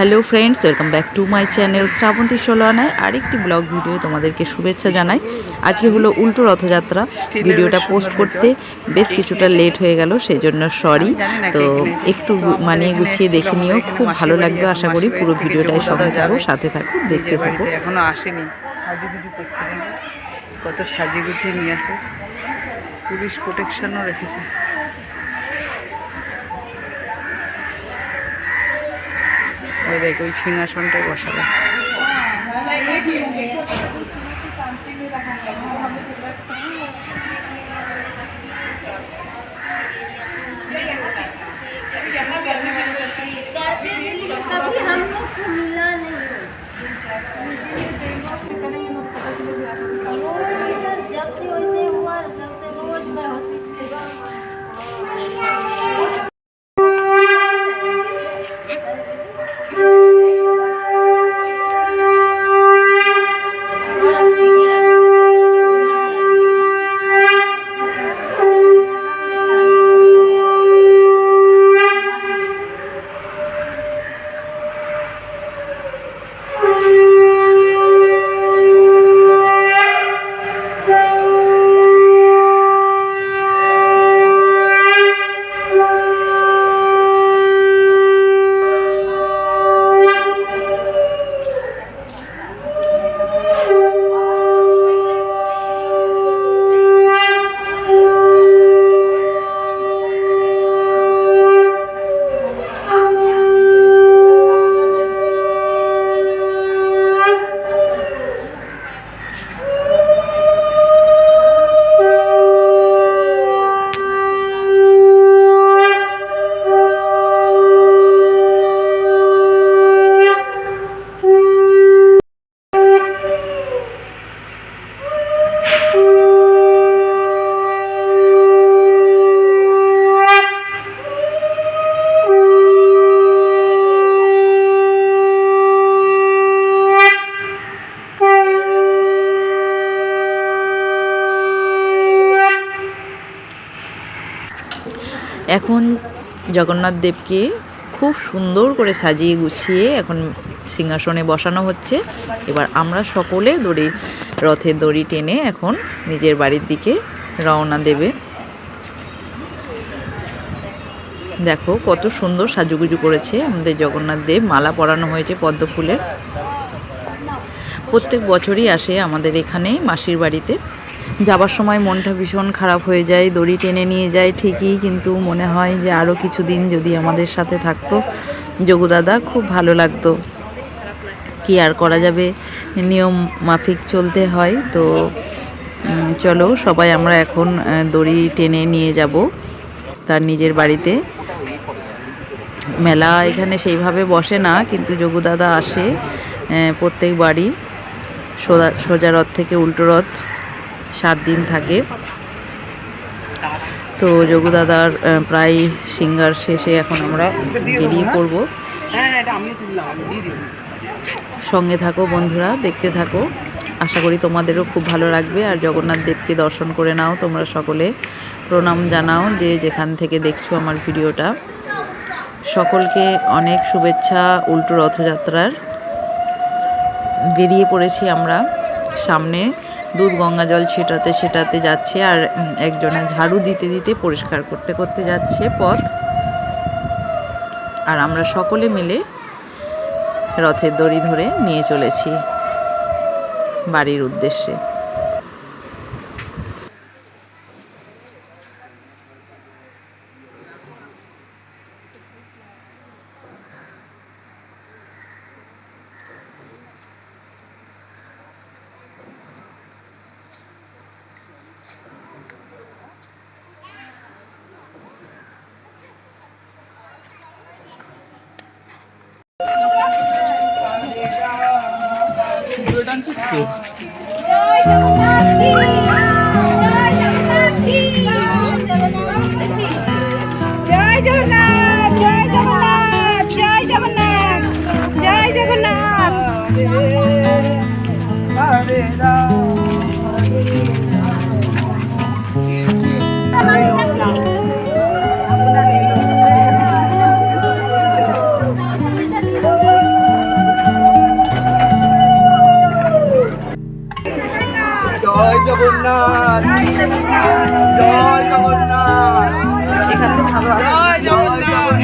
Hello friends welcome back to my channel Srabanti ষোলোয়ানায়। আরেকটি blog video তোমাদেরকে শুভেচ্ছা জানাই। আজকে হলো উল্টো রথযাত্রা। ভিডিওটা পোস্ট করতে বেশ কিছুটা লেট হয়ে গেল সেই জন্য সরি তো একটু মানিয়ে গুছিয়ে দেখে নিও। খুব ভালো লাগবে আশা করি পুরো ভিডিওটাই সঙ্গে থাকো সাথে থাকো দেখতে থাকো। এখনও আসেনি। সাজুগুজু করছে কত সাজিয়ে গুছিয়ে নিয়ে আছে পুলিশ প্রোটেকশনও রেখেছে। ওই দেখ ওই সিংহাসনটায় বসাবে कभी हम लोग को मिला এখন জগন্নাথ দেবকে খুব সুন্দর করে সাজিয়ে গুছিয়ে এখন সিংহাসনে বসানো হচ্ছে। এবার আমরা সকলে দড়ি, রথের দড়ি টেনে এখন নিজের বাড়ির দিকে রওনা দেবে। দেখো কত সুন্দর সাজুগুজু করেছে আমাদের জগন্নাথ দেব। মালা পরানো হয়েছে পদ্ম ফুলের। প্রত্যেক বছরই আসে আমাদের এখানে মাসির বাড়িতে। যাবার সময় মনটা ভীষণ খারাপ হয়ে যায়, দড়ি টেনে নিয়ে যায় ঠিকই, কিন্তু মনে হয় যে আরও কিছুদিন যদি আমাদের সাথে থাকতো যোগুদাদা খুব ভালো লাগতো। কি আর করা যাবে? নিয়ম মাফিক চলতে হয়, তো চলো সবাই আমরা এখন দড়ি টেনে নিয়ে যাব তার নিজের বাড়িতে। মেলা এখানে সেইভাবে বসে না, কিন্তু যোগুদাদা আসে প্রত্যেক বাড়ি, সোজা সোজা রথ থেকে উল্টো রথ। সাত দিন থাকে। তো যোগুদাদার আহ, প্রায় সিঙ্গার শেষে এখন আমরা বেরিয়ে পড়ব। সঙ্গে থাকো বন্ধুরা দেখতে থাকো। আশা করি তোমাদেরও খুব ভালো লাগবে। আর জগন্নাথ দেবকে দর্শন করে নাও তোমরা সকলে। প্রণাম জানাও যে যেখান থেকে দেখছ আমার ভিডিওটা। সকলকে অনেক শুভেচ্ছা উল্টো রথযাত্রার। বেরিয়ে পড়েছি আমরা সামনে। দুধ, গঙ্গা জল ছেটাতে ছেটাতে যাচ্ছে আর একজনে ঝাড়ু দিতে দিতে পরিষ্কার করতে করতে যাচ্ছে পথ। আর আমরা সকলে মিলে রথের দড়ি ধরে নিয়ে চলেছি বাড়ির উদ্দেশ্যে। জয়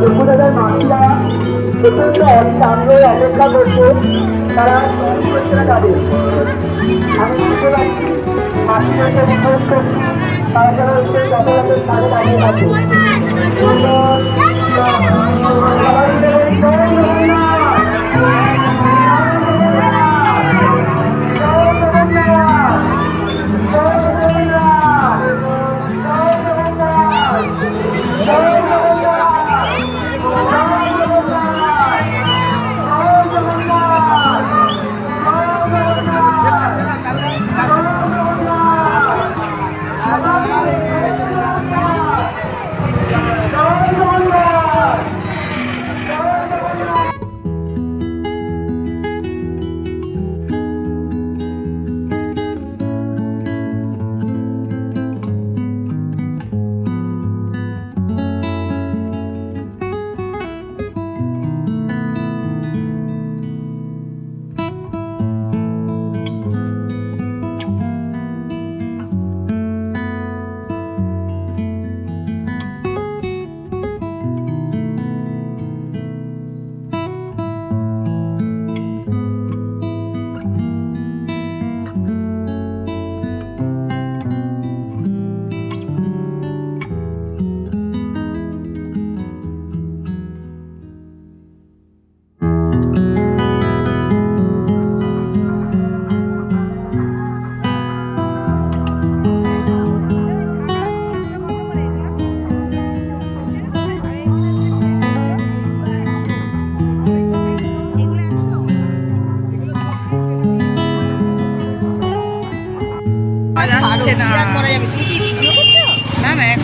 যমুনাদের মাসিরা প্রচণ্ড আগ্রহে অপেক্ষা করছে তারা তাদের আমি বুঝতে পারছি দাঁড়িয়ে থাকে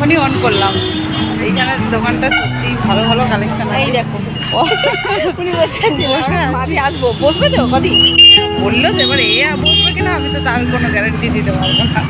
এখনই অন করলাম। এইখানে দোকানটা সত্যি ভালো ভালো কালেকশন এই দেখো। উনি বসে আছে মাঝে আসব। বসবে তো কদিন? বলল তো এবার এ বসবে কিনা আমি তো তার কোনো গ্যারান্টি দিতে পারব না।